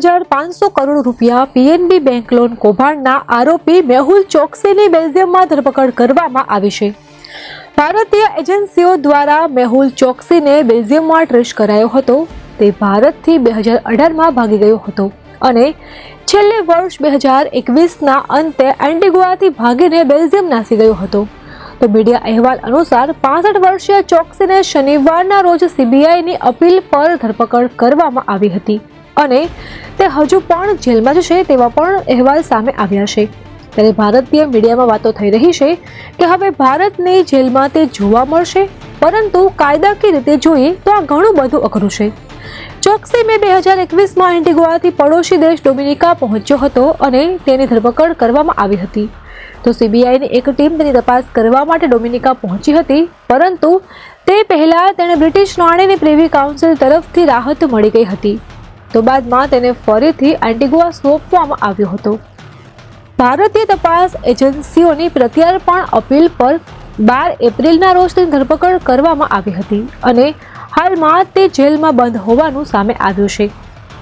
હજાર પાંચસો કરોડ રૂપિયા પીએનબી બેંક લોન કૌભાંડના આરોપી મેહુલ ચોકસીની બેલ્જિયમમાં ધરપકડ કરવામાં આવી છે. ભારતીય એજન્સીઓ દ્વારા મેહુલ ચોકસીને બેલ્જિયમમાં ટ્રેસ કરાયો હતો. તે ભારતથી બે હજાર અઢારમાં ભાગી ગયો હતો અને છેલ્લે વર્ષ બે હજાર એકવીસના અંતે એન્ટિગુઆથી ભાગીને બેલ્જિયમ નાસી ગયો હતો. તો મીડિયા અહેવાલ અનુસાર પાસઠ વર્ષીય ચોકસીને શનિવારના રોજ સીબીઆઈની અપીલ પર ધરપકડ કરવામાં આવી હતી. અને તે હજુ પણ જેલમાં જ છે તેવા પણ અહેવાલ સામે આવ્યા છે. ત્યારે ભારતીય મીડિયામાં વાતો થઈ રહી છે કે હવે ભારતની જેલમાં તે જોવા મળશે, પરંતુ કાયદાકીય રીતે જોઈએ તો આ ઘણું બધું અઘરું છે. ચોકસી મે બે હજાર એકવીસમાં એન્ટિગુઆથી પડોશી દેશ ડોમિનિકા પહોંચ્યો હતો અને તેની ધરપકડ કરવામાં આવી હતી. તો સીબીઆઈની એક ટીમ તેની તપાસ કરવા માટે ડોમિનિકા પહોંચી હતી, પરંતુ તે પહેલાં તેણે બ્રિટિશ નાણીની પ્રેવી કાઉન્સિલ તરફથી રાહત મળી ગઈ હતી. તો બાદમાં તેને ફરીથી એન્ટિગુઆ સોંપવામાં આવ્યો હતો. ભારતીય તપાસ એજન્સીઓની પ્રત્યાર્પણ અપીલ પર બાર એપ્રિલના રોજ તેની ધરપકડ કરવામાં આવી હતી અને હાલમાં તે જેલમાં બંધ હોવાનું સામે આવ્યું છે.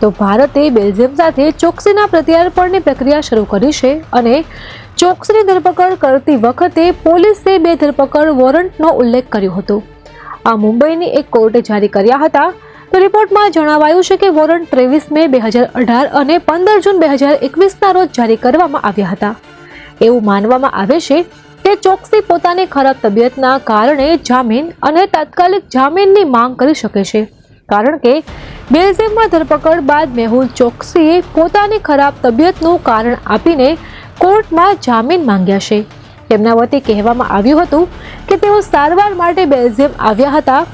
તો ભારતે બેલ્જિયમ સાથે ચોકસીના પ્રત્યાર્પણની પ્રક્રિયા શરૂ કરી છે અને ચોકસીની ધરપકડ કરતી વખતે પોલીસે બે ધરપકડ વોરંટનો ઉલ્લેખ કર્યો હતો. આ મુંબઈની એક કોર્ટે જારી કર્યા હતા રિપોર્ટમાં જણાવાયું છે કે વોરંટ ત્રેવીસ મે બે હજાર અઢાર અને પંદર જૂન બે હજાર એકવીસના રોજ જારી કરવામાં આવ્યા હતા. એવું માનવામાં આવે છે કે ચોકસી પોતાની ખરાબ તબિયતના કારણે જામીન અને તાત્કાલિક જામીનની માંગ કરી શકે છે. કારણ કે બેલ્જિયમમાં ધરપકડ બાદ મેહુલ ચોકસીએ પોતાની ખરાબ તબિયતનું કારણ આપીને કોર્ટમાં જામીન માંગ્યા છે. તેમના વતી કહેવામાં આવ્યું હતું કે તેઓ સારવાર માટે બેલ્જિયમ આવ્યા હતા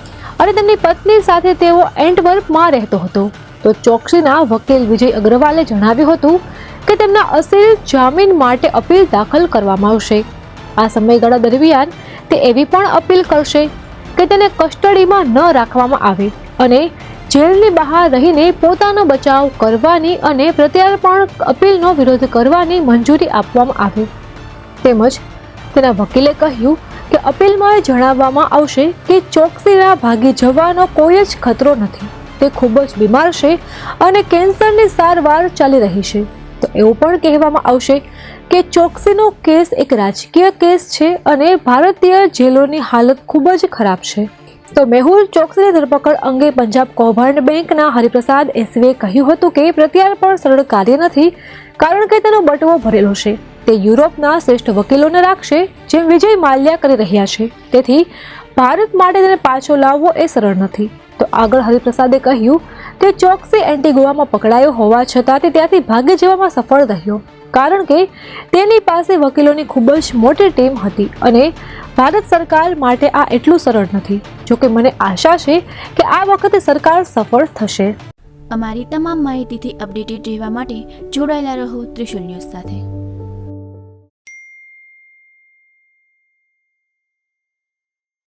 અને તેમની પત્ની સાથે તેઓ એન્ટવર્પમાં રહેતો હતો. તો ચોકસીના વકીલ વિજય અગ્રવાલે જણાવ્યું હતું કે તેમના અસીલ જામીન માટે અપીલ દાખલ કરવામાં આવશે. આ સમયગાળા દરમિયાન તે એવી પણ અપીલ કરશે કે તેને કસ્ટડીમાં ન રાખવામાં આવે અને જેલની બહાર રહીને પોતાનો બચાવ કરવાની અને પ્રત્યાર્પણ અપીલનો વિરોધ કરવાની મંજૂરી આપવામાં આવે. તેમજ તેના વકીલે કહ્યું કે અપીલમાં જણાવવામાં આવશે કે ચોકસીના ભાગી જવાનો કોઈ જ ખતરો નથી. તે ખૂબ જ બીમાર છે અને કેન્સરની સારવાર ચાલી રહી છે. તો એવું પણ કહેવામાં આવશે કે ચોકસીનો કેસ એક રાજકીય કેસ છે અને ભારતીય જેલોની હાલત ખૂબ જ ખરાબ છે. તો મેહુલ ચોકસીની ધરપકડ અંગે પંજાબ કૌભાંડ બેંકના હરિપ્રસાદ એસવીએ કહ્યું હતું કે પ્રત્યાર્પણ સરળ કાર્ય નથી, કારણ કે તેનો બટવો ભરેલો છે. તે યુરોપના શ્રેષ્ઠ વકીલોને રાખશે, જેમ વિજય માલ્યા કરી રહ્યા છે. તેથી, ભારત માટે તેને પાછો લાવવો એ સરળ નથી. તો આગળ હરિપ્રસાદે કહ્યું કે ચોકસી એન્ટીગુઆમાં પકડાયો હોવા છતાં તે ત્યાંથી ભાગી જવામાં સફળ રહ્યો, કારણ કે તેની પાસે વકીલોની ખૂબ જ મોટી ટીમ હતી અને ભારત સરકાર માટે આ એટલું સરળ નથી. જોકે મને આશા છે કે આ વખતે સરકાર સફળ થશે. અમારી તમામ માહિતીથી અપડેટેડ રહેવા માટે જોડાયેલા રહો ત્રિશુલ ન્યૂઝ સાથે.